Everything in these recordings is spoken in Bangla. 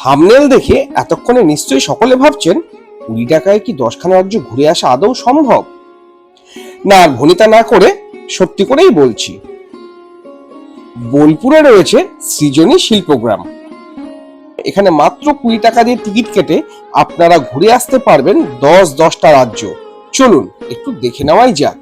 থামনেল দেখে এতক্ষণে নিশ্চয়ই সকলে ভাবছেন, কুড়ি টাকায় কি দশখানা রাজ্য ঘুরে আসা আদৌ সম্ভব? না আর ভনিতা না করে সত্যি করেই বলছি। বোলপুরে রয়েছে সৃজনী শিল্পগ্রাম। এখানে মাত্র কুড়ি টাকা দিয়ে টিকিট কেটে আপনারা ঘুরে আসতে পারবেন দশ দশটা রাজ্য। চলুন, একটু দেখে নেওয়াই যাক।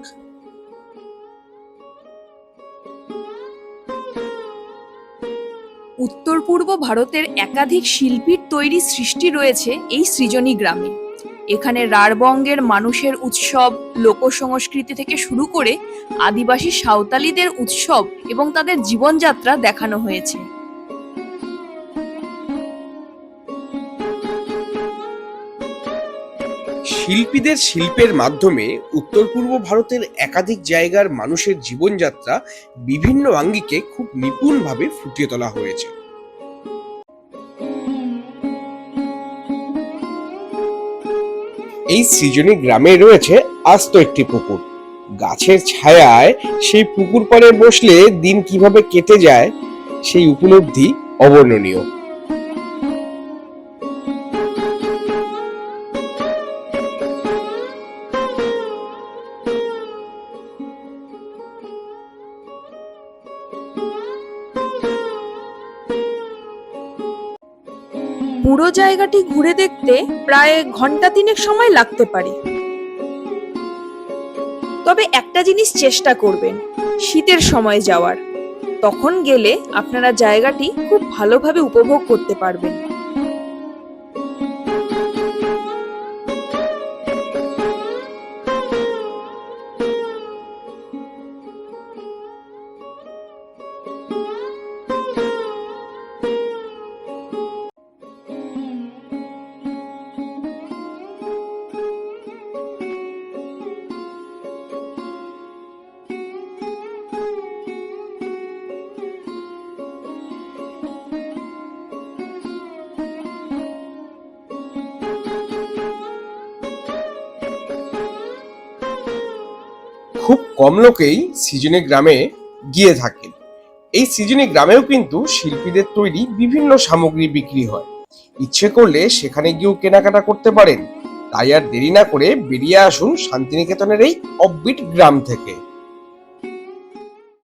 উত্তর পূর্ব ভারতের একাধিক শিল্পীর তৈরি সৃষ্টি রয়েছে এই সৃজনী গ্রামে। এখানে রাঢ়বঙ্গের মানুষের উৎসব লোক সংস্কৃতি থেকে শুরু করে আদিবাসী সাঁওতালিদের উৎসব এবং তাদের জীবনযাত্রা দেখানো হয়েছে। শিল্পীদের শিল্পের মাধ্যমে উত্তর পূর্ব ভারতের একাধিক জায়গার মানুষের জীবনযাত্রা বিভিন্ন আঙ্গিকে খুব নিপুণভাবে ফুটিয়ে তোলা হয়েছে। এই সৃজনী গ্রামে রয়েছে আস্ত একটি পুকুর। গাছের ছায়ায় সেই পুকুর পাড়ে বসলে দিন কীভাবে কেটে যায়, সেই উপলব্ধি অবর্ণনীয়। পুরো জায়গাটি ঘুরে দেখতে প্রায় ঘণ্টা তিনেক সময় লাগতে পারে। তবে একটা জিনিস চেষ্টা করবেন, শীতের সময় যাওয়ার। তখন গেলে আপনারা জায়গাটি খুব ভালোভাবে উপভোগ করতে পারবেন। খুব কম লোকেই সিজনে গ্রামে গিয়ে থাকেন। এই সিজনে গ্রামেও কিন্তু শিল্পীদের তৈরি বিভিন্ন সামগ্রী বিক্রি হয়। ইচ্ছে করলে সেখানে গিয়েও কেনাকাটা করতে পারেন। তাই আর দেরি না করে বেরিয়ে আসুন শান্তিনিকেতনের এই অববিট গ্রাম থেকে।